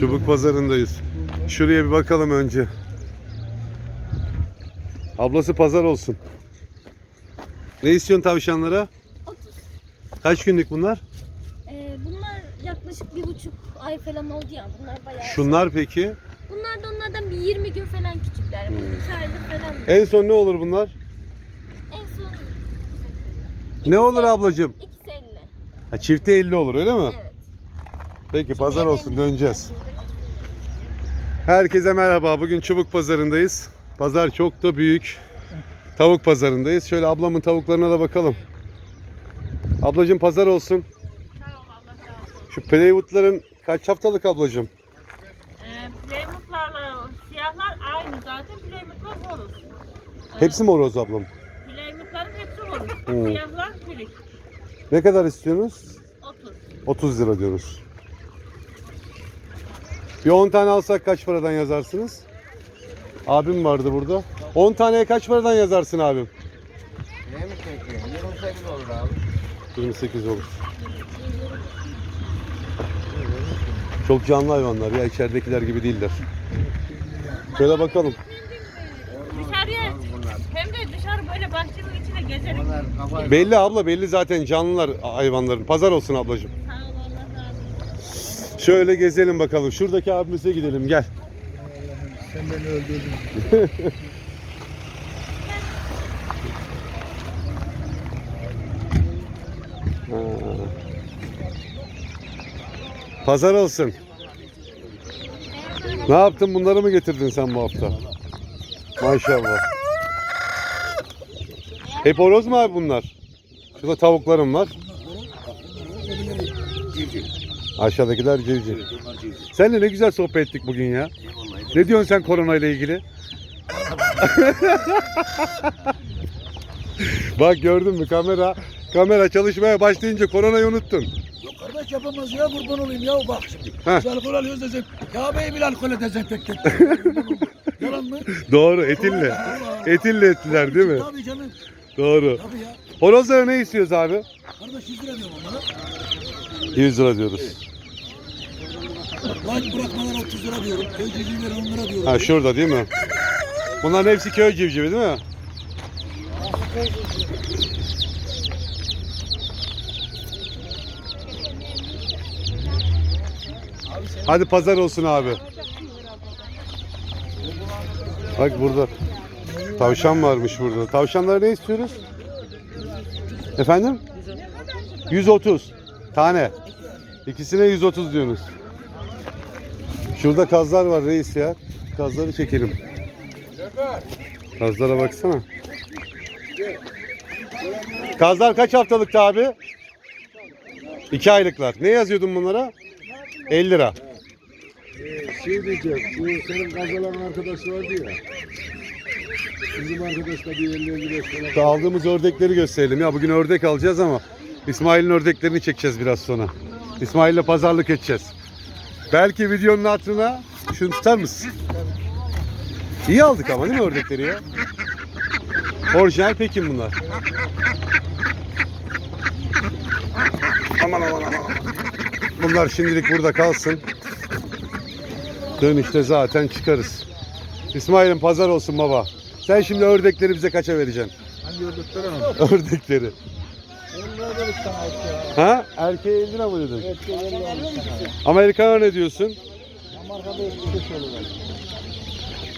Çubuk pazarındayız. Şuraya bir bakalım önce. Ablası pazar olsun. Ne istiyorsun tavşanlara? 30. Kaç günlük bunlar? Ee, bunlar yaklaşık bir buçuk ay falan oldu ya. Bunlar bayağı. Şunlar peki? Bunlar da onlardan bir 20 gün falan küçükler. Hmm. Falan. En son ne olur bunlar? En son Ne olur ablacığım? ikisi 50. Ha, çifte 50 olur öyle mi? Evet. Peki pazar olsun döneceğiz. Herkese merhaba. Bugün Çubuk Pazarındayız. Pazar çok da büyük. Tavuk pazarındayız. Şöyle ablamın tavuklarına da bakalım. Ablacığım pazar olsun. Şu Playwood'ların kaç haftalık ablacığım? Ee, Playmutlarla siyahlar aynı zaten. Playmutlar horoz. Hepsi mi horoz ablam? Playmutların hepsi horoz. Hmm. Siyahlar çürük. Ne kadar istiyorsunuz? 30. 30 lira diyoruz. Bir 10 tane alsak kaç paradan yazarsınız? Abim vardı burada. 10 taneye kaç paradan yazarsın abim? Ne mi çekiyorsun? 28 olur abi. 28 olur. Çok canlı hayvanlar ya içeridekiler gibi değiller. Şöyle bakalım. Dışarıya hem de dışarı böyle bahçenin içine gezelim. Belli abla belli zaten canlılar hayvanların. Pazar olsun ablacığım. Sağ ol Allah razı olsun. Şöyle gezelim bakalım. Şuradaki abimize gidelim gel. sen beni öldürdün. Pazar olsun. Ne yaptın bunları mı getirdin sen bu hafta? Maşallah. Hep horoz mu abi bunlar? Şurada tavuklarım var. Aşağıdakiler civciv. Onlar civciv. Seninle ne güzel sohbet ettik bugün ya. Ne diyorsun sen korona ile ilgili? Bak gördün mü kamera kamera çalışmaya başlayınca koronayı unuttun. Yok kardeş yapamaz ya kurban olayım ya bak şimdi. Heh. Biz alkol alıyoruz desek Kabe'yi bile alkole dezenfekte. Yalan mı? Doğru etinle. Etinle ettiler değil mi? Tabii canım. Doğru. Tabii ya. Horozlara ne istiyoruz abi? Kardeş 100 lira diyorum onlara. 100 lira diyoruz. Lan bırakmalar 30 lira diyorum. Köy civcivleri 10 lira diyorum. Ha şurada değil mi? Bunların hepsi köy civcivi değil mi? Hadi pazar olsun abi. Bak burada. Tavşan varmış burada. Tavşanlara ne istiyoruz? Efendim? 130 tane. İkisine 130 diyorsunuz. Şurada kazlar var reis ya. Kazları çekelim. Kazlara baksana. Kazlar kaç haftalıktı abi? İki aylıklar. Ne yazıyordun bunlara? 50 lira. Şey diyeceğim, bu senin kazalan arkadaş vardı ya. Bizim arkadaş da bir 50 55 falan. Aldığımız ördekleri gösterelim. Ya bugün ördek alacağız ama İsmail'in ördeklerini çekeceğiz biraz sonra. İsmail'le pazarlık edeceğiz. Belki videonun hatırına şunu tutar mısın? İyi aldık ama değil mi ördekleri ya? Orijinal Pekin bunlar. Aman aman aman. Bunlar şimdilik burada kalsın. Dönüşte zaten çıkarız. İsmail'in pazar olsun baba. Sen şimdi ördekleri bize kaça vereceksin? Hangi ördekler ama? Ördekleri. 10 lira da bir tane at ya. Ha? Erkeğe 50 lira mı dedin? Evet, 50 lira bir tane. Amerikana ne diyorsun? Amerika'da 75 olur.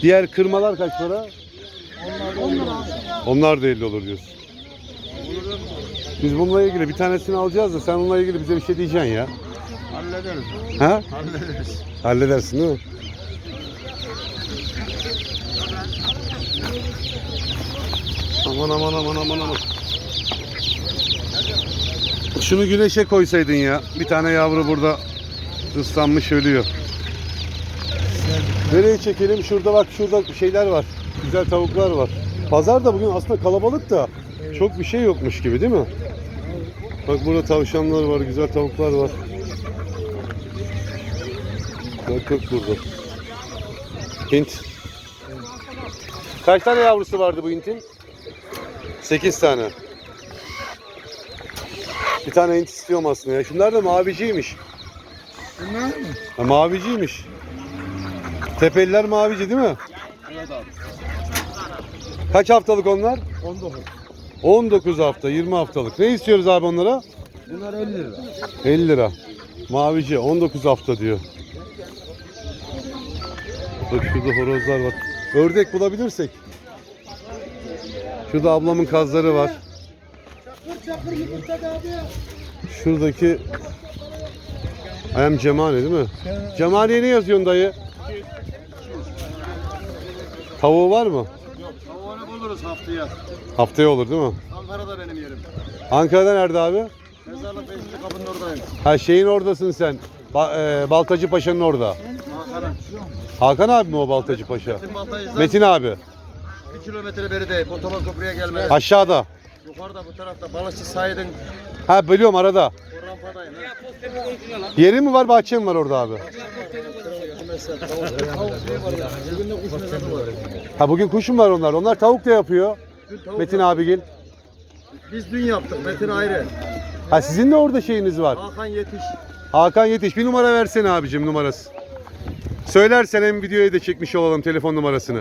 Diğer kırmalar kaç para? Onlar da 10 lira. Onlar da 50 olur diyorsun. Biz bununla ilgili bir tanesini alacağız da sen onunla ilgili bize bir şey diyeceksin ya. Hallederiz. Ha? Hallederiz. Halledersin değil mi? Aman aman aman aman aman. Şunu güneşe koysaydın ya. Bir tane yavru burada ıslanmış ölüyor. Nereye çekelim? Şurada bak şurada şeyler var. Güzel tavuklar var. Pazar da bugün aslında kalabalık da çok bir şey yokmuş gibi değil mi? Bak burada tavşanlar var, güzel tavuklar var. Bak bak burada. Hint. Kaç tane yavrusu vardı bu Hint'in? 8 tane. Bir tane Hint istiyorum aslında ya. Şunlar da maviciymiş. Bunlar mı? Ha, maviciymiş. Tepeliler mavici değil mi? Evet abi. Kaç haftalık onlar? 19. 19 hafta, 20 haftalık. Ne istiyoruz abi onlara? Bunlar 50 lira. 50 lira. Mavici 19 hafta diyor. Bak şurada horozlar var. Ördek bulabilirsek. Şurada ablamın kazları var. Şuradaki Ayam Cemane değil mi? Cemane'ye ne yazıyorsun dayı? Tavuğu var mı? Yok tavuğunu buluruz haftaya. Haftaya olur değil mi? Ankara'da benim yerim. Ankara'da nerede abi? Mezarlık Beşiktaş kapının oradayım. Ha şeyin oradasın sen. Ba- e, Baltacı Paşa'nın orada. Hakan'ın. Hakan abi mi o Baltacı Paşa? Metin Metin abi. bir kilometre beri değil. Otoban köprüye gelmeye. Aşağıda. Yukarıda bu tarafta Balıkçı Said'in Ha biliyorum arada. o rampadayım. ha. Yeri mi var bahçe mi var orada abi? Bugün de kuş mezarı var. Ha bugün kuşum var onlar. Onlar tavuk da yapıyor. Dün tavuk Metin abigil. Biz dün yaptık. Metin ayrı. Ha sizin de orada şeyiniz var. Hakan yetiş. Hakan Yetiş. Bir numara versene abicim numarası. Söylersen hem videoya da çekmiş olalım telefon numarasını.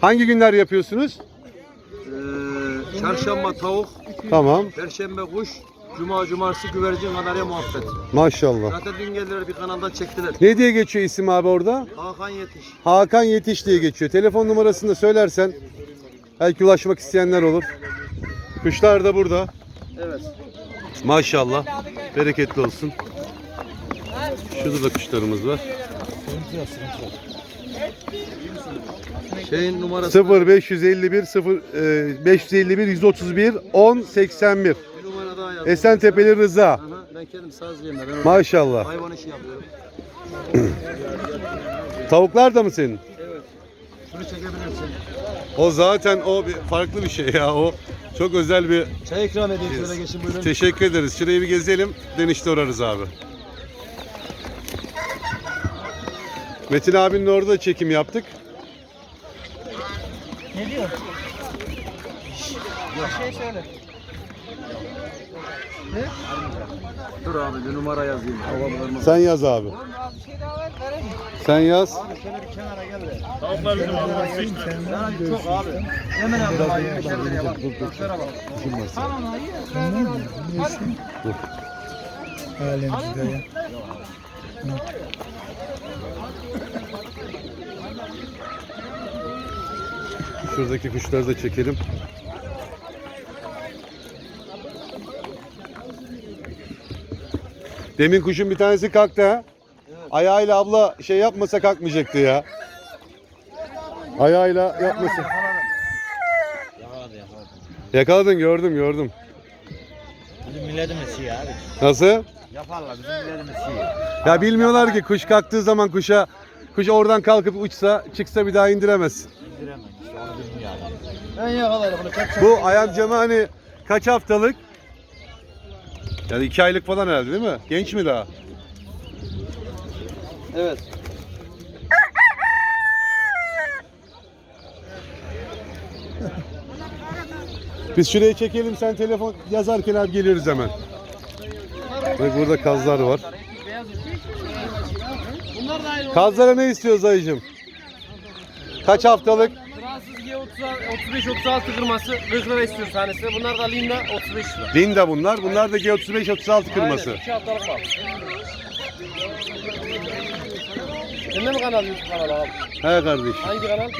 Hangi günler yapıyorsunuz? Çarşamba tavuk, Tamam. perşembe kuş, cuma cumartesi güvercin kanarya muhabbet. Maşallah. Zaten dün geldiler bir kanaldan çektiler. Ne diye geçiyor isim abi orada? Hakan yetiş. Hakan Yetiş diye geçiyor. Telefon numarasını da söylersen belki ulaşmak isteyenler olur. Kuşlar da burada. Evet. Maşallah. Bereketli olsun. Şurada da kuşlarımız var. Şeyin numarası 0 551 0 e, 551 131 10 81. bir numara daha yazdım. Esentepe'li Rıza. Aha, ben kendim sazcıyım da. Ben orada Maşallah. hayvan işi yapıyorum. Tavuklar da mı senin? Evet. Şunu çekebilirsin. O zaten o bir farklı bir şey ya o. Çok özel bir Çay ikram edeyim şöyle geçin buyurun. Teşekkür ederiz. Şurayı bir gezelim. Dönüşte uğrarız abi. Metin abinin orada çekim yaptık. Dur abi bir numara yazayım. Havamlarımız. Sen yaz abi. Sen yaz. Çok abi. Hemen abi. daha 25 liraya bak. Kuşlara bak. Halimizde ya. Şuradaki kuşları da çekelim. Demin kuşun bir tanesi kalktı ha. Ayağıyla abla şey yapmasa kalkmayacaktı ya. Ayağıyla yapmasın. Yakaladın gördüm gördüm. Bizim milletimiz iyi abi. Nasıl? Yaparlar bizim milletimiz iyi. Ya bilmiyorlar ki kuş kalktığı zaman kuşa kuş oradan kalkıp uçsa çıksa bir daha indiremez. İşte onu. Ben yakalarım bunu. Kaç Bu ayam camı hani kaç haftalık? Yani iki aylık falan herhalde değil mi? Genç mi daha? Evet. Biz şuraya çekelim sen telefon yazarken abi geliyoruz hemen. Bak burada kazlar var. Kazlara ne istiyoruz dayıcım? Kaç haftalık? Fransız G30 35-36 kırması 40 lira istiyor tanesi. Bunlar da Linda 35 lira. Linda bunlar. Bunlar da G35-36 kırması. Aynen 2 haftalık var. Senin mi kanal YouTube kanalı abi? He kardeş. Hangi kanal?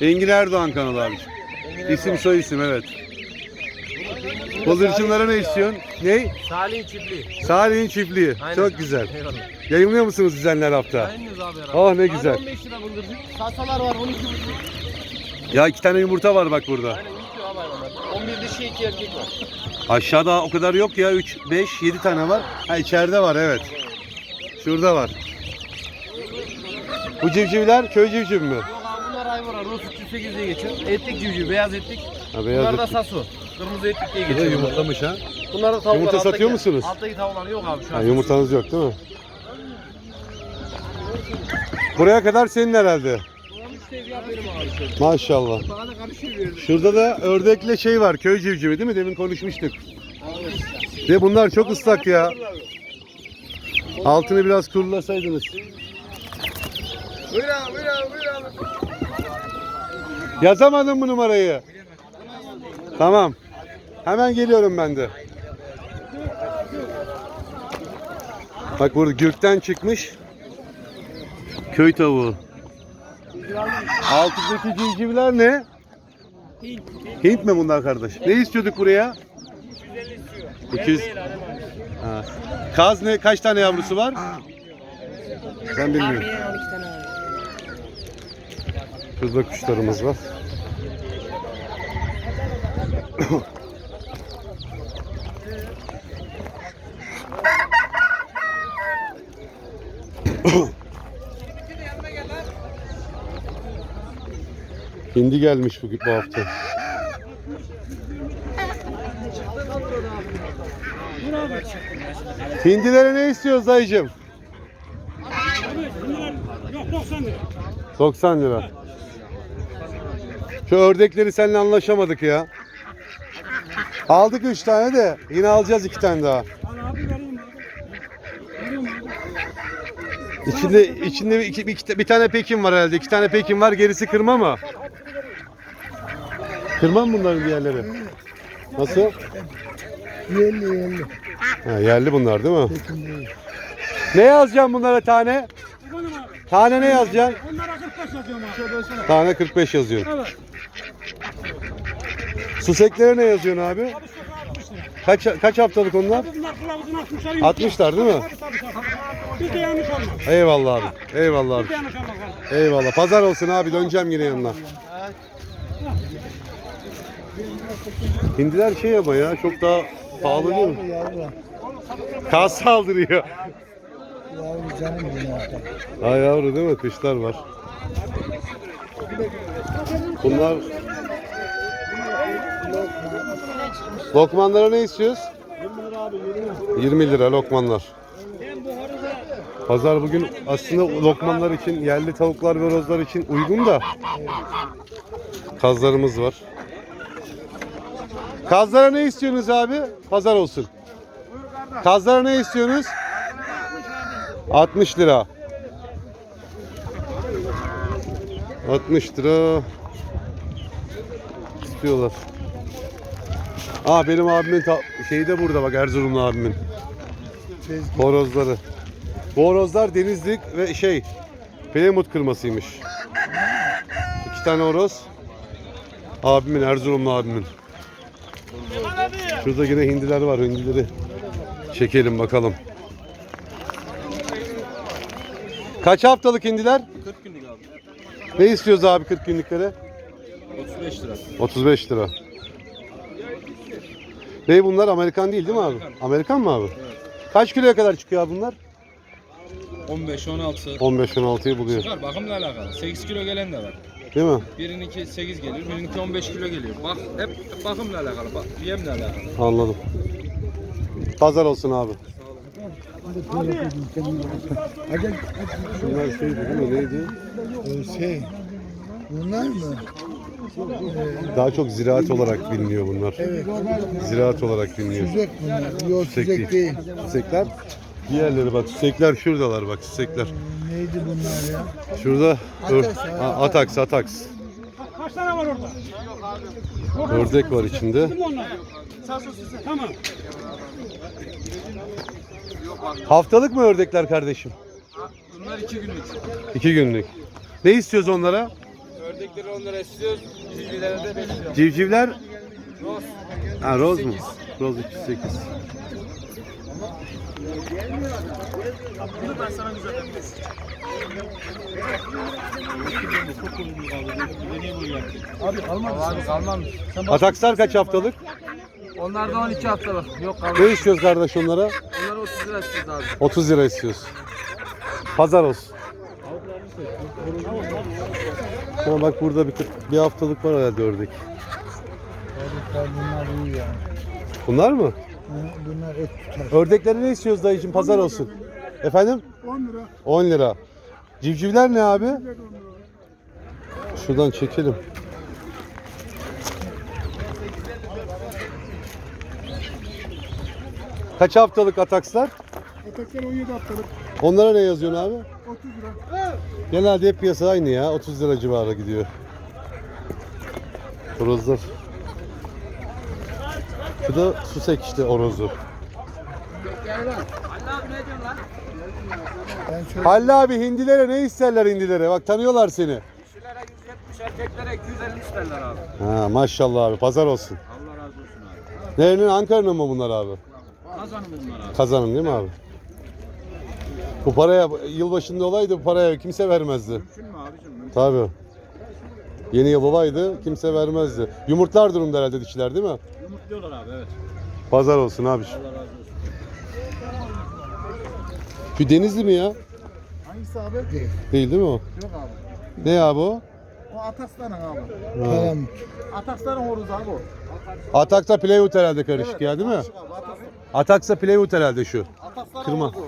Engin Erdoğan kanalı abi. İsim soy isim evet. Bıldırcınlara ne istiyorsun? Ne? Salih'in çiftliği. Salih'in çiftliği. Aynen. Çok güzel. Eyvallah. Yayınlıyor musunuz düzenli her hafta? Aynıyız abi herhalde. Oh ne güzel. 15 lira bıldırcın. Kasalar var 12,5. Ya iki tane yumurta var bak burada. Aynen hayvanlar. 11 dişi 2 erkek var. Aşağıda o kadar yok ya. 3, 5, 7 tane var. Ha içeride var evet. Şurada var. Bu civcivler köy civciv mi? Yok abi bunlar Ayvara. Rus 308 diye geçiyor. Etlik civciv, beyaz etlik. Ha, beyaz bunlar da etlik. sasu. Kırmızı etlik diye Bu geçiyor. yumurtlamış ha. Bunlar da tavuklar. Yumurta satıyor alttaki- musunuz? Alttaki tavuklar yok abi şu ha an. yumurtanız yok değil mi? Buraya kadar senin herhalde. Maşallah. Bana da karışıyor bir Şurada da ördekle şey var. Köy civcivi değil mi? Demin konuşmuştuk. De bunlar çok ıslak ya. Altını biraz kurulasaydınız. Yazamadın mı numarayı? Tamam. Hemen geliyorum ben de. Bak burada gürkten çıkmış. Köy tavuğu. Altıdaki civcivler ne? Hint mi bunlar kardeş? Ne istiyorduk buraya? 200. Ha. Kaz ne? Kaç tane yavrusu var? Ben bilmiyorum. Şurada kuşlarımız var. Hindi gelmiş bugün bu hafta. Hindilere ne istiyoruz dayıcım? 90 lira. Şu ördekleri seninle anlaşamadık ya. Aldık 3 tane de yine alacağız 2 tane daha. İçinde içinde bir, iki, bir, bir tane pekin var herhalde. iki tane pekin var. Gerisi kırma mı? Kırma mı bunların diğerleri? Nasıl? Yerli yerli. Ha, yerli bunlar değil mi? Ne yazacağım bunlara tane? Tane ne yazacaksın? Onlara 45 yazıyorum abi. Tane 45 yazıyorsun. Suseklere ne yazıyorsun abi? Kaç kaç haftalık onlar? Bunlar kılavuzun 60'ları 60'lar değil mi? Bir de yanlış olmaz. Eyvallah abi. Eyvallah abi. Bir de yanlış olmaz. abi. Eyvallah. Pazar olsun abi. Döneceğim yine yanına. Hindiler şey ama ya çok daha pahalı değil mi? Yavru. Kas saldırıyor. Yavru canım benim. Ha yavru değil mi? Kışlar var. Bunlar Lokmanlara ne istiyoruz? 20 lira lokmanlar. Pazar bugün aslında lokmanlar için, yerli tavuklar ve rozlar için uygun da kazlarımız var. Kazlara ne istiyorsunuz abi? Pazar olsun. Kazlara ne istiyorsunuz? 60 lira. 60 lira istiyorlar. Aa benim abimin şeyi de burada bak Erzurumlu abimin. Horozları. Bu horozlar denizlik ve şey Pelemut kırmasıymış. İki tane horoz. Abimin Erzurumlu abimin. Şurada yine hindiler var. Hindileri çekelim bakalım. Kaç haftalık hindiler? 40 günlük abi. Ne istiyoruz abi 40 günlüklere? 35 lira. 35 lira. Ne bunlar Amerikan değil değil mi abi? Amerikan mı abi? Kaç kiloya kadar çıkıyor abi bunlar? 15-16 15-16'yı buluyor. çıkar bakımla alakalı. 8 kilo gelen de var. Değil mi? Birininki 8 geliyor, birininki 15 kilo geliyor. Bak hep bakımla alakalı, bak yemle alakalı. Anladım. Pazar olsun abi. Bunlar şeydi değil mi? Neydi? Ee, şey. Bunlar mı? Daha çok ziraat olarak biliniyor bunlar. Evet. Ziraat olarak biliniyor. Süzek bunlar. Yok Süzek süzek değil. Süzekler. Diğerleri bak süzekler şuradalar bak süzekler. Neydi bunlar ya? Şurada ör- Ataks, Ha, ataks ataks. Kaç tane var orada? Ördek var içinde. Tamam. Haftalık mı ördekler kardeşim? Bunlar 2 günlük. İki günlük. Ne istiyoruz onlara? Ördekleri onlara istiyoruz, civcivlere de 5 lira. Civcivler? Roz. Ha roz mu? Roz 308. Abi kalmam. Atakslar kaç haftalık? Onlar da 12 haftalık. Yok kalmam. Ne istiyoruz kardeş onlara? Onlar 30 lira istiyoruz abi. 30 lira istiyoruz. Pazar olsun. Ama bak burada bir, bir haftalık var herhalde ördek. Bunlar iyi ya. Bunlar mı? Bunlar et tutar. Ördekleri ne istiyoruz dayıcım? Pazar olsun. Efendim? 10 lira. 10 lira. Civcivler ne abi? Şuradan çekelim. Kaç haftalık atakslar? Ataklar 17 haftalık. Onlara ne yazıyorsun abi? 30 lira. Genelde hep piyasa aynı ya. 30 lira civarı gidiyor. Horozlar. Şu da susek işte şöyle Halil abi hindilere ne isterler hindilere? Bak tanıyorlar seni. Kişilere 170, erkeklere 250 isterler abi. Ha, maşallah abi pazar olsun. Allah razı olsun abi. Nerenin Ankara'nın mı bunlar abi? Kazanın bunlar abi. Kazanın değil mi abi? Bu paraya yılbaşında olaydı bu paraya kimse vermezdi. Mümkün mü abicim? Mümkün. Tabii. Yeni yıl olaydı kimse vermezdi. Yumurtlar durumda herhalde dişiler değil mi? Yumurtluyorlar abi evet. Pazar olsun abi. Allah razı olsun. Şu denizli mi ya? Hangisi abi? değil. Değil değil mi o? Yok abi. Ne abi o? O Ataslan'ın abi. Tamam. Ataslan'ın horozu abi o. Ataksa Playwood herhalde karışık ya değil mi? Karışık abi, Ataslan. Playwood herhalde şu. Ataslan'ın Kırma. horozu.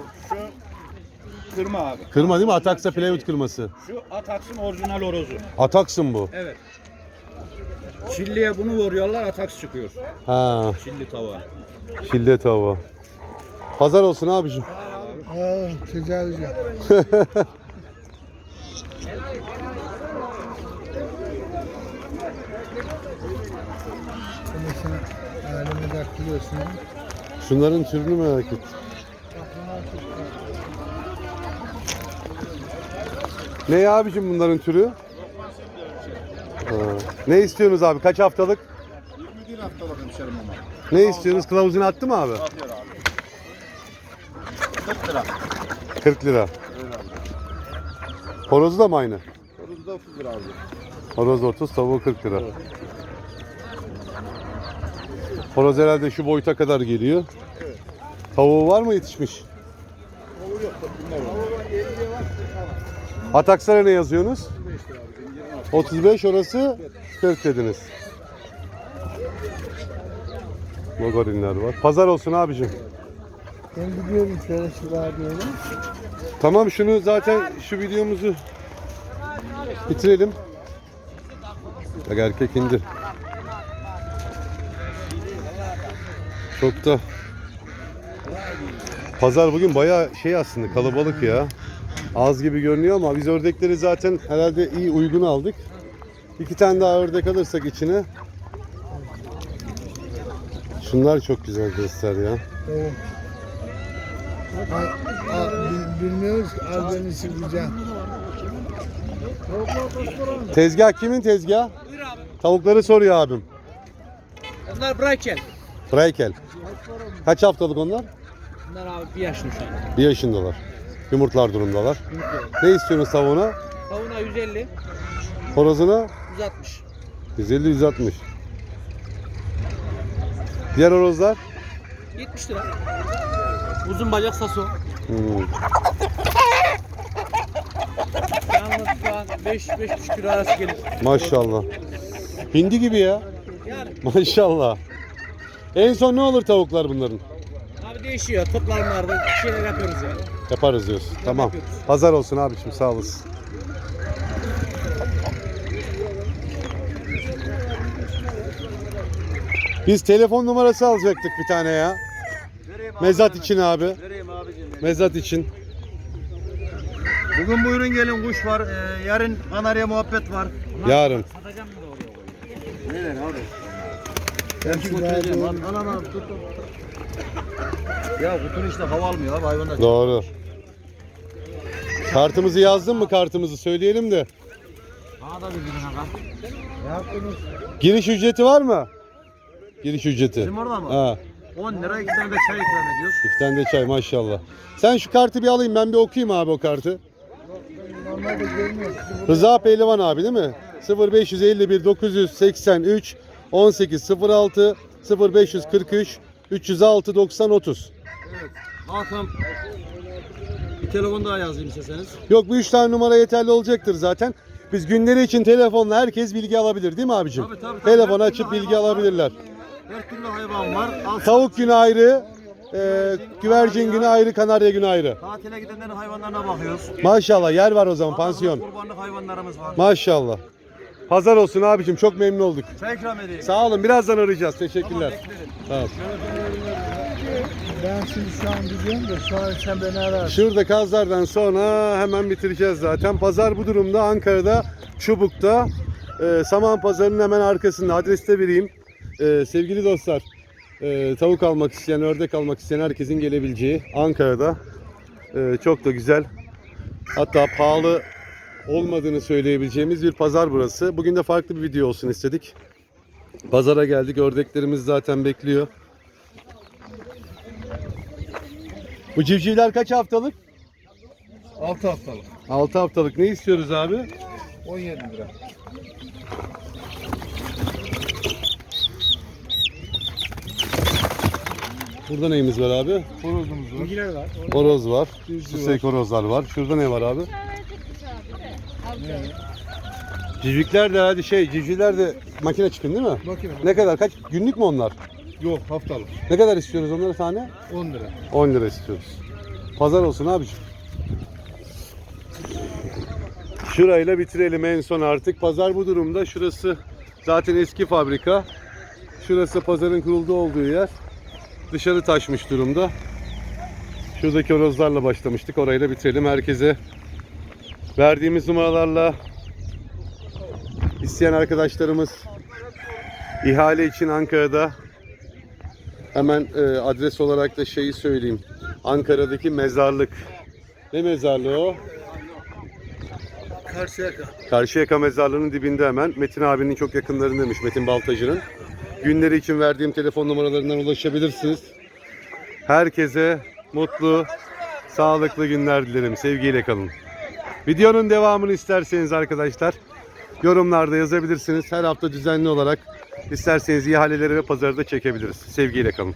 Kırma abi. Kırma değil mi? Ataksa Playwood kırması. Şu Ataks'ın orijinal horozu. Ataksın bu. Evet. Çilliye bunu vuruyorlar Ataks çıkıyor. Ha, Çilli tava. şilde tava. Pazar olsun abicim. Aa, tecavüz sen. Şunların türünü merak et. Ne abicim bunların türü? Ha. Ne istiyorsunuz abi? Kaç haftalık? 21 haftalık hemşerim ama. Ne istiyorsunuz? Kılavuzunu attı mı abi? 40 lira. 40 lira. Horozu da mı aynı? Horozu da 30 lira abi. Horoz 30, tavuğu 40 lira. Horoz herhalde şu boyuta kadar geliyor. Tavuğu var mı yetişmiş? Ataksara ne yazıyorsunuz? 35 orası 40 dediniz. Mogorinler var. Pazar olsun abicim. Ben gidiyorum şöyle şu radyoya. Tamam şunu zaten şu videomuzu bitirelim. Bak erkek indi. Çok da Pazar bugün bayağı şey aslında kalabalık ya. Az gibi görünüyor ama biz ördekleri zaten herhalde iyi uygun aldık. İki tane daha ördek alırsak içine. Şunlar çok güzel göster ya. Evet. Bilmiyoruz ki beni sileceğim. Tezgah kimin tezgah? Tavukları soruyor abim. Bunlar Brakel. Freikel. Kaç haftalık onlar? Bunlar abi bir yaşlı şu an. Bir yaşındalar. Yumurtlar durumdalar. Ne istiyorsunuz tavuğuna? Tavuğuna 150, Horozuna 160. 150 160. Diğer horozlar? 70 lira. Uzun bacak saso. Hmm. Yalnız şu an 5-5,5 kilo arası gelir. Maşallah. Hindi gibi ya. Yani Maşallah. En son ne olur tavuklar bunların? Abi değişiyor. Toplanmalarda bir şeyler yapıyoruz yani. Yaparız diyorsun. Tamam. Pazar olsun abiciğim sağ olasın. Biz telefon numarası alacaktık bir tane ya. Mezat için abi. Vereyim abicim. Mezat için. Bugün buyurun gelin kuş var. Ee, yarın kanarya muhabbet var. Yarın. Satacağım mı da oraya Neler abi? Ben Al al al tut. Ya kutun işte hava almıyor abi hayvanlar. Doğru. Kartımızı yazdın mı kartımızı söyleyelim de. Bana da bir gidin aga. Giriş ücreti var mı? Giriş ücreti. Bizim orada mı? Ha. 10 lira iki tane de çay ikram ediyoruz. İki tane de çay maşallah. Sen şu kartı bir alayım ben bir okuyayım abi o kartı. normalde. Rıza Pehlivan abi değil mi? 0551 983 1806 0543 306 90 30. Hakan bir telefon daha yazayım isterseniz. Yok bu üç tane numara yeterli olacaktır zaten. Biz günleri için telefonla herkes bilgi alabilir değil mi abicim? Tabii, tabii, tabii. Telefon Her açıp türlü bilgi hayvan var. alabilirler. Her türlü hayvan var. Al Tavuk günü ayrı, e, güvercin günü ayrı, kanarya günü ayrı. Tatile gidenlerin hayvanlarına bakıyoruz. Maşallah yer var o zaman pansiyon. Kurbanlık hayvanlarımız var. Maşallah. Pazar olsun abicim çok memnun olduk. Çay ikram edeyim. Sağ olun birazdan arayacağız. Teşekkürler. Ol. Ben şimdi şu an gidiyorum da şu an sen beni ararsın. Şurada kazlardan sonra hemen bitireceğiz zaten. Pazar bu durumda Ankara'da Çubuk'ta e, Saman Pazarı'nın hemen arkasında adreste vereyim. E, sevgili dostlar e, tavuk almak isteyen, ördek almak isteyen herkesin gelebileceği Ankara'da e, çok da güzel hatta pahalı olmadığını söyleyebileceğimiz bir pazar burası. Bugün de farklı bir video olsun istedik. Pazara geldik. Ördeklerimiz zaten bekliyor. Bu civcivler kaç haftalık? 6 haftalık. 6 haftalık. Ne istiyoruz abi? 17 lira. Burada neyimiz var abi? Horozumuz var. Horoz var. Susek horozlar var. Şurada ne var abi? Civcikler de hadi şey, civcivler de makine çıkın değil mi? Makine. Ne kadar? Kaç? Günlük mü onlar? Yok haftalık. Ne kadar istiyoruz onları tane? 10 lira. 10 lira istiyoruz. Pazar olsun abiciğim. Şurayla bitirelim en son artık. Pazar bu durumda. Şurası zaten eski fabrika. Şurası pazarın kurulduğu olduğu yer. Dışarı taşmış durumda. Şuradaki horozlarla başlamıştık. Orayı da bitirelim. Herkese verdiğimiz numaralarla isteyen arkadaşlarımız ihale için Ankara'da Hemen e, adres olarak da şeyi söyleyeyim. Ankara'daki mezarlık. Ne mezarlığı o? Karşıyaka. Karşıyaka mezarlığının dibinde hemen. Metin abinin çok yakınlarındaymış. Metin Baltacı'nın. Günleri için verdiğim telefon numaralarından ulaşabilirsiniz. Herkese mutlu, sağlıklı günler dilerim. Sevgiyle kalın. Videonun devamını isterseniz arkadaşlar yorumlarda yazabilirsiniz. Her hafta düzenli olarak isterseniz ihaleleri ve pazarı da çekebiliriz. Sevgiyle kalın.